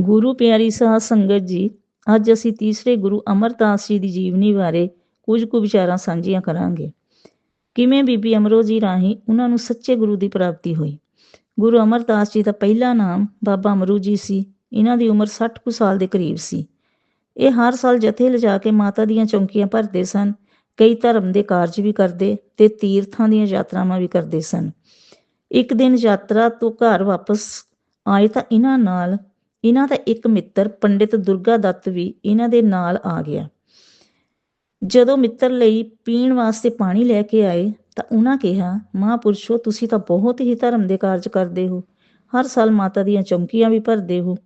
ਗੁਰੂ ਪਿਆਰੀ ਸਾਧ ਸੰਗਤ ਜੀ, ਅੱਜ ਅਸੀਂ ਤੀਸਰੇ ਗੁਰੂ ਅਮਰਦਾਸ ਜੀ ਦੀ ਜੀਵਨੀ ਬਾਰੇ ਕੁਝ ਕੁ ਵਿਚਾਰਾਂ ਸਾਂਝੀਆਂ ਕਰਾਂਗੇ। ਕਿਵੇਂ ਬੀਬੀ ਅਮਰੋ ਜੀ ਰਾਹੀਂ ਉਹਨਾਂ ਨੂੰ ਸੱਚੇ ਗੁਰੂ ਦੀ ਪ੍ਰਾਪਤੀ ਹੋਈ? ਗੁਰੂ ਅਮਰਦਾਸ ਜੀ ਦਾ ਪਹਿਲਾ ਨਾਮ ਬਾਬਾ ਅਮਰੂ ਜੀ ਸੀ। ਇਹਨਾਂ ਦੀ ਉਮਰ 60 ਕੁ ਸਾਲ ਦੇ ਕਰੀਬ ਸੀ। ਇਹ ਹਰ ਸਾਲ ਜਥੇ ਲਿਜਾ ਕੇ ਮਾਤਾ ਦੀਆਂ ਚੌਂਕੀਆਂ ਭਰਦੇ ਸਨ, ਕਈ ਧਰਮ ਦੇ ਕਾਰਜ ਵੀ ਕਰਦੇ ਤੇ ਤੀਰਥਾਂ ਦੀਆਂ ਯਾਤਰਾਵਾਂ ਵੀ ਕਰਦੇ ਸਨ। ਇੱਕ ਦਿਨ ਯਾਤਰਾ ਤੋਂ ਘਰ ਵਾਪਸ ਆਏ ਤਾਂ ਇਹਨਾਂ ਨਾਲ ਇਹਨਾਂ ਦਾ ਇੱਕ ਮਿੱਤਰ ਪੰਡਿਤ ਦੁਰਗਾ ਦੱਤ ਵੀ ਇਹਨਾਂ ਦੇ ਨਾਲ ਆ ਗਿਆ। ਜਦੋਂ ਮਿੱਤਰ ਲਈ ਪੀਣ ਵਾਸਤੇ ਪਾਣੀ ਲੈ ਕੇ ਆਏ ਤਾਂ ਉਹਨਾਂ ਕਿਹਾ, ਮਹਾਂਪੁਰਸ਼ੋ, ਤੁਸੀਂ ਤਾਂ ਬਹੁਤ ਹੀ ਧਰਮ ਦੇ ਕਾਰਜ ਕਰਦੇ ਹੋ। ਹਰ ਸਾਲ ਮਾਤਾ ਦੀਆਂ ਚਮਕੀਆਂ ਵੀ ਭਰਦੇ ਹੋ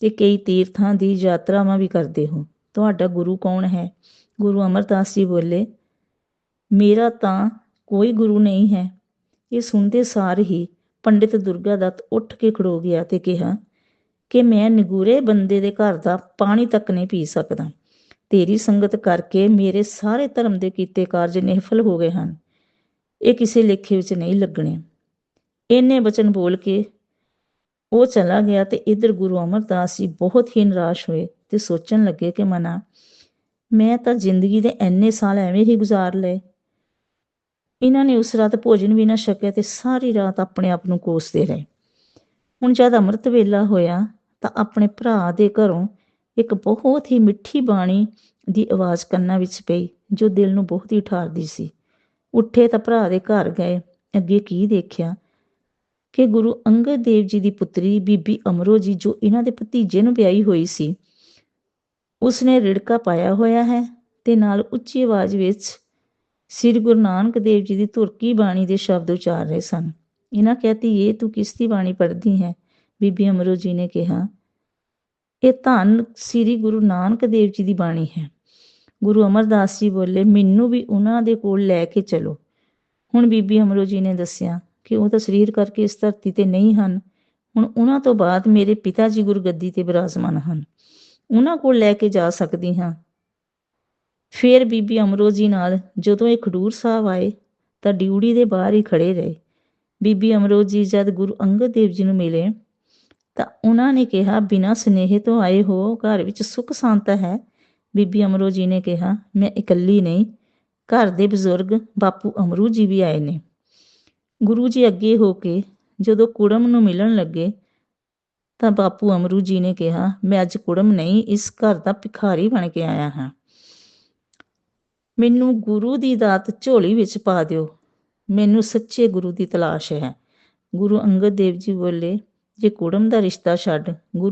ਤੇ ਕਈ ਤੀਰਥਾਂ ਦੀ ਯਾਤਰਾਵਾਂ ਵੀ ਕਰਦੇ ਹੋ। ਤੁਹਾਡਾ ਗੁਰੂ ਕੌਣ ਹੈ? ਗੁਰੂ ਅਮਰਦਾਸ ਜੀ ਬੋਲੇ, ਮੇਰਾ ਤਾਂ ਕੋਈ ਗੁਰੂ ਨਹੀਂ ਹੈ। ਇਹ ਸੁਣਦੇ ਸਾਰ ਹੀ ਪੰਡਿਤ ਦੁਰਗਾ ਦੱਤ ਉੱਠ ਕੇ ਖੜੋ ਗਿਆ ਤੇ ਕਿਹਾ ਕਿ ਮੈਂ ਨਿਗੂਰੇ ਬੰਦੇ ਦੇ ਘਰ ਦਾ ਪਾਣੀ ਤੱਕ ਨਹੀਂ ਪੀ ਸਕਦਾ। ਤੇਰੀ ਸੰਗਤ ਕਰਕੇ ਮੇਰੇ ਸਾਰੇ ਧਰਮ ਦੇ ਕੀਤੇ ਕਾਰਜ ਨਿਹਫਲ ਹੋ ਗਏ ਹਨ। ਇਹ ਕਿਸੇ ਲੇਖੇ ਵਿੱਚ ਨਹੀਂ ਲੱਗਣੇ। ਇਹਨੇ ਬਚਨ ਬੋਲ ਕੇ ਉਹ ਚਲਾ ਗਿਆ ਤੇ ਇਧਰ ਗੁਰੂ ਅਮਰਦਾਸ ਜੀ ਬਹੁਤ ਹੀ ਨਿਰਾਸ਼ ਹੋਏ ਤੇ ਸੋਚਣ ਲੱਗੇ ਕਿ ਮਨਾ, ਮੈਂ ਤਾਂ ਜ਼ਿੰਦਗੀ ਦੇ ਐਨੇ ਸਾਲ ਐਵੇਂ ਹੀ ਗੁਜ਼ਾਰ ਲਏ। ਇਹਨਾਂ ਨੇ ਉਸ ਰਾਤ ਭੋਜਨ ਵੀ ਨਾ ਛਕਿਆ ਤੇ ਸਾਰੀ ਰਾਤ ਆਪਣੇ ਆਪ ਨੂੰ ਕੋਸਦੇ ਰਹੇ। ਹੁਣ ਜਦ ਅੰਮ੍ਰਿਤ ਵੇਲਾ ਹੋਇਆ ਤਾਂ ਆਪਣੇ ਭਰਾ ਦੇ ਘਰੋਂ ਇੱਕ ਬਹੁਤ ਹੀ ਮਿੱਠੀ ਬਾਣੀ ਦੀ ਆਵਾਜ਼ ਕੰਨਾਂ ਵਿੱਚ ਪਈ, ਜੋ ਦਿਲ ਨੂੰ ਬਹੁਤ ਹੀ ਠਾਰਦੀ ਸੀ। ਉੱਠੇ ਤਾਂ ਭਰਾ ਦੇ ਘਰ ਗਏ, ਅੱਗੇ ਕੀ ਦੇਖਿਆ? ਕਿ ਗੁਰੂ ਅੰਗਦ ਦੇਵ ਜੀ ਦੀ ਪੁੱਤਰੀ ਬੀਬੀ ਅਮਰੋ ਜੀ, ਜੋ ਇਹਨਾਂ ਦੇ ਭਤੀਜੇ ਨੂੰ ਵਿਆਹੀ ਹੋਈ ਸੀ, ਉਸਨੇ ਰਿੜਕਾ ਪਾਇਆ ਹੋਇਆ ਹੈ ਤੇ ਨਾਲ ਉੱਚੀ ਆਵਾਜ਼ ਵਿੱਚ ਸ੍ਰੀ ਗੁਰੂ ਨਾਨਕ ਦੇਵ ਜੀ ਦੀ ਤੁਰਕੀ ਬਾਣੀ ਦੇ ਸ਼ਬਦ ਉਚਾਰ ਰਹੇ ਸਨ। ਇਹਨਾਂ ਕਹਤੀ, ਇਹ ਤੂੰ ਕਿਸ ਦੀ ਬਾਣੀ ਪੜ੍ਹਦੀ ਹੈ? ਬੀਬੀ ਅਮਰੋ ਜੀ ਨੇ ਕਿਹਾ, ਇਹ ਧੰਨ ਸ੍ਰੀ ਗੁਰੂ ਨਾਨਕ ਦੇਵ ਜੀ ਦੀ ਬਾਣੀ ਹੈ। ਗੁਰੂ ਅਮਰਦਾਸ ਜੀ ਬੋਲੇ, ਮੈਨੂੰ ਵੀ ਉਹਨਾਂ ਦੇ ਕੋਲ ਲੈ ਕੇ ਚਲੋ। ਹੁਣ ਬੀਬੀ ਅਮਰੋ ਜੀ ਨੇ ਦੱਸਿਆ ਕਿ ਉਹ ਤਾਂ ਸਰੀਰ ਕਰਕੇ ਇਸ ਧਰਤੀ ਤੇ ਨਹੀਂ ਹਨ। ਹੁਣ ਉਹਨਾਂ ਤੋਂ ਬਾਅਦ ਮੇਰੇ ਪਿਤਾ ਜੀ ਗੁਰਗੱਦੀ ਤੇ ਬਿਰਾਜਮਾਨ ਹਨ। ਉਹਨਾਂ ਕੋਲ ਲੈ ਕੇ ਜਾ ਸਕਦੀ ਹਾਂ। ਫੇਰ ਬੀਬੀ ਅਮਰੋ ਜੀ ਨਾਲ ਜਦੋਂ ਇਹ ਖਡੂਰ ਸਾਹਿਬ ਆਏ ਤਾਂ ਡਿਊੜੀ ਦੇ ਬਾਹਰ ਹੀ ਖੜੇ ਰਹੇ। ਬੀਬੀ ਅਮਰੋਜ ਜੀ, ਜਦ ਗੁਰੂ ਅੰਗਦ ਦੇਵ ਜੀ ਨੂੰ ਮਿਲੇ, ਤਾਂ ਉਹਨਾਂ ਨੇ ਕਿਹਾ, ਬਿਨਾਂ ਸੁਨੇਹੇ ਤੋਂ ਆਏ ਹੋ, ਘਰ ਵਿੱਚ ਸੁੱਖ ਸ਼ਾਂਤ ਹੈ? ਬੀਬੀ ਅਮਰੋ ਜੀ ਨੇ ਕਿਹਾ, ਮੈਂ ਇਕੱਲੀ ਨਹੀਂ, ਘਰ ਦੇ ਬਜ਼ੁਰਗ ਬਾਪੂ ਅਮਰੂ ਜੀ ਵੀ ਆਏ ਨੇ। ਗੁਰੂ ਜੀ ਅੱਗੇ ਹੋ ਕੇ ਜਦੋਂ ਕੁੜਮ ਨੂੰ ਮਿਲਣ ਲੱਗੇ, ਤਾਂ ਬਾਪੂ ਅਮਰੂ ਜੀ ਨੇ ਕਿਹਾ, ਮੈਂ ਅੱਜ ਕੁੜਮ ਨਹੀਂ, ਇਸ ਘਰ ਦਾ ਭਿਖਾਰੀ ਬਣ ਕੇ ਆਇਆ ਹਾਂ। ਮੈਨੂੰ ਗੁਰੂ ਦੀ ਦਾਤ ਝੋਲੀ ਵਿੱਚ ਪਾ ਦਿਓ। ਮੈਨੂੰ ਸੱਚੇ ਗੁਰੂ ਦੀ ਤਲਾਸ਼ ਹੈ। ਗੁਰੂ ਅੰਗਦ ਦੇਵ ਜੀ ਬੋਲੇ, ਜੇ ਕੁੜਮ ਦਾ ਰਿਸ਼ਤਾ ਛੱਡ, ਗੁਰੂ